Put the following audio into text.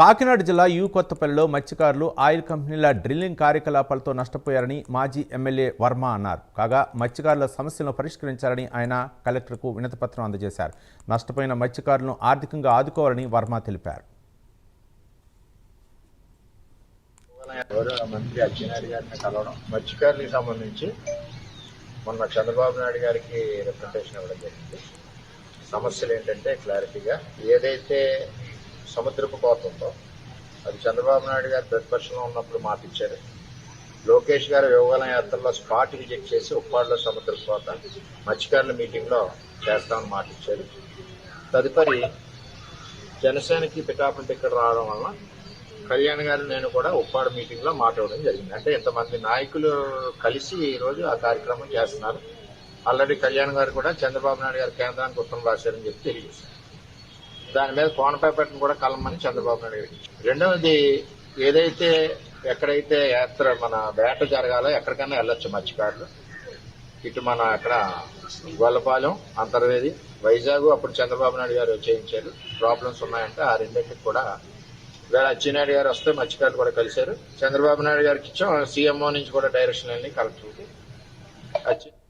కాకినాడ జిల్లా యు కొత్తపల్లిలో మత్స్యకారులు ఆయిల్ కంపెనీల డ్రిల్లింగ్ కార్యకలాపాలతో నష్టపోయారని మాజీ ఎమ్మెల్యే వర్మ అన్నారు. కాగా మత్స్యకారుల సమస్యలను పరిష్కరించాలని ఆయన కలెక్టర్కు వినతిపత్రం అందజేశారు. నష్టపోయిన మత్స్యకారులను ఆర్థికంగా ఆదుకోవాలని వర్మ తెలిపారు. మంత్రి అచ్చెన్నాయుడు గారిని కలవడం మత్స్యకారులకు సంబంధించి మొన్న చంద్రబాబు నాయుడు గారికి రిప్రజెంటేషన్ ఇవ్వడం జరిగింది. సమస్యలు ఏంటంటే క్లారిటీగా ఏదైతే సముద్రపు కోతంతో. అది చంద్రబాబు నాయుడు గారు ప్రతిపక్షంలో ఉన్నప్పుడు మాటిచ్చారు లోకేష్ గారు యోగాల యాత్రలో స్పాట్ విజిట్ చేసి ఉప్పాడులో సముద్ర కోత మత్స్యకారుల మీటింగ్లో చేస్తామని మాట ఇచ్చారు. తదుపరి జనసేనకి పిఠాపురం ఇక్కడ రావడం వలన కళ్యాణ్ గారు నేను కూడా ఉప్పాడు మీటింగ్లో మాట్లాడడం జరిగింది. అంటే ఇంతమంది నాయకులు కలిసి ఈరోజు ఆ కార్యక్రమం చేస్తున్నారు. ఆల్రెడీ కళ్యాణ్ గారు కూడా చంద్రబాబు నాయుడు గారు కేంద్రానికి ఉత్తరం రాశారని చెప్పి తెలియజేశారు. దాని మీద కోనపేపటిని కూడా కలమని చంద్రబాబు నాయుడు గారు రెండవది ఏదైతే ఎక్కడైతే యాత్ర మన వేట జరగాలో ఎక్కడికైనా వెళ్ళొచ్చు మత్స్యకారులు. ఇటు మన అక్కడ గొల్లపాలెం అంతర్వేది వైజాగ్ అప్పుడు చంద్రబాబు నాయుడు గారు చేయించారు. ప్రాబ్లమ్స్ ఉన్నాయంటే ఆ రెండింటికి కూడా వేళ అచ్చినాయుడు గారు వస్తే మత్స్యకారులు కూడా కలిశారు. చంద్రబాబు నాయుడు గారికి ఇచ్చాం. సీఎంఓ నుంచి కూడా డైరెక్షన్ వెళ్ళి కలెక్టర్కి. అచ్చి